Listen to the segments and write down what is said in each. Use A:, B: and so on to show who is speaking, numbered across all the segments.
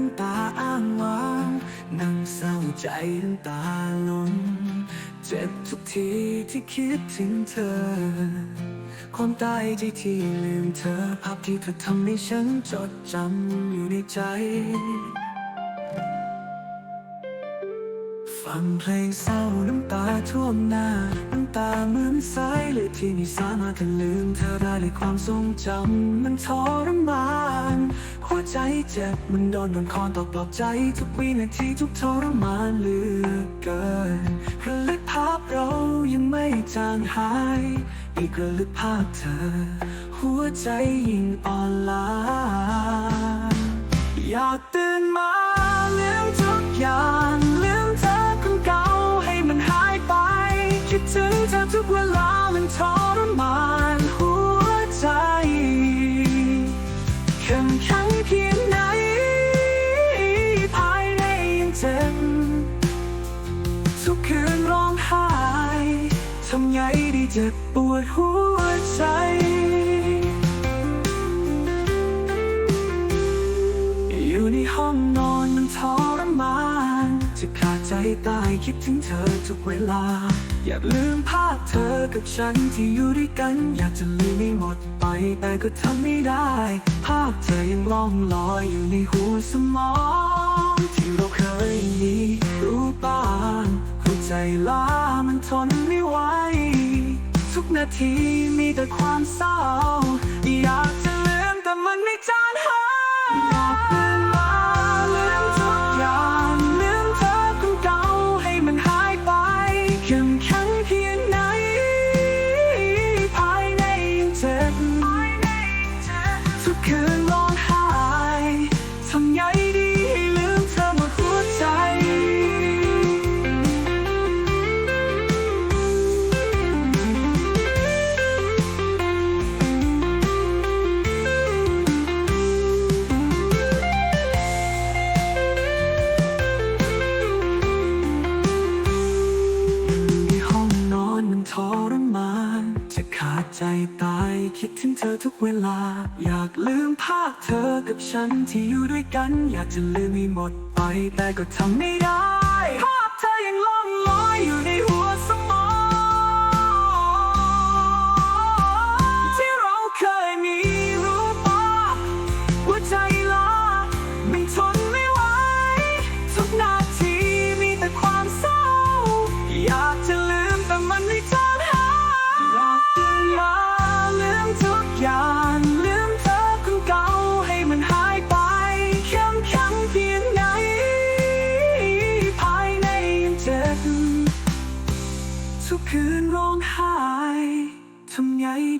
A: ้ำตาอ้าง นั่งเศร้าใจน้ำตาล้น เจ็บทุกทีที่คิดถึงเธอ ความตายที่ที่ลืมเธอ ภาพที่เธอทำให้ฉันจดจำอยู่ในใจ ฟังเพลงเศร้าน้ำตาท่วมหน้า น้ำตาเหมือนสายเลือดที่ไม่สามารถจะลืมเธอได้เลยความทรงจำมันทรมาน หัวใจเจ็บมันโดนบนคอนตอกปลอบใจ ทุกวินาทีทุกทรมานเหลือเกินระลึกภาพเรายังไม่จางหาย อีกระลึกภาพเธอ หัวใจยิ่งอ่อนล้าอยากตื่นมาลืมทุกอย่างลืมเธอคนเก่าให้มันหายไป คิดถึงเธอทุกเวลามันทร ทำไดีเจ็บปวดหัวใจอยู่ในห้องนอนมันทรมาน จะขาดใจตายคิดถึงเธอทุกเวลา อยากลืมภาพเธอกับฉันที่อยู่ด้วยกัน อยากจะลืมไม่หมดไปแต่ก็ทำไม่ได้ ภาพเธอยังล่องลอยอยู่ในหัวสมอง ที่เราเคยมีรู้บ้างหัวใจล้ามันทนไม่ นาทีมีแต่ความเศร้า คิดถึงเธอทุกเวลา อยากลืมภาพเธอกับฉันที่อยู่ด้วยกัน อยากจะลืมให้หมดไปแต่ก็ทำไม่ได้ ภาพเธอยังล่องลอย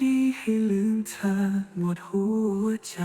A: ดีให้ลืมเธอหมดหัวใจ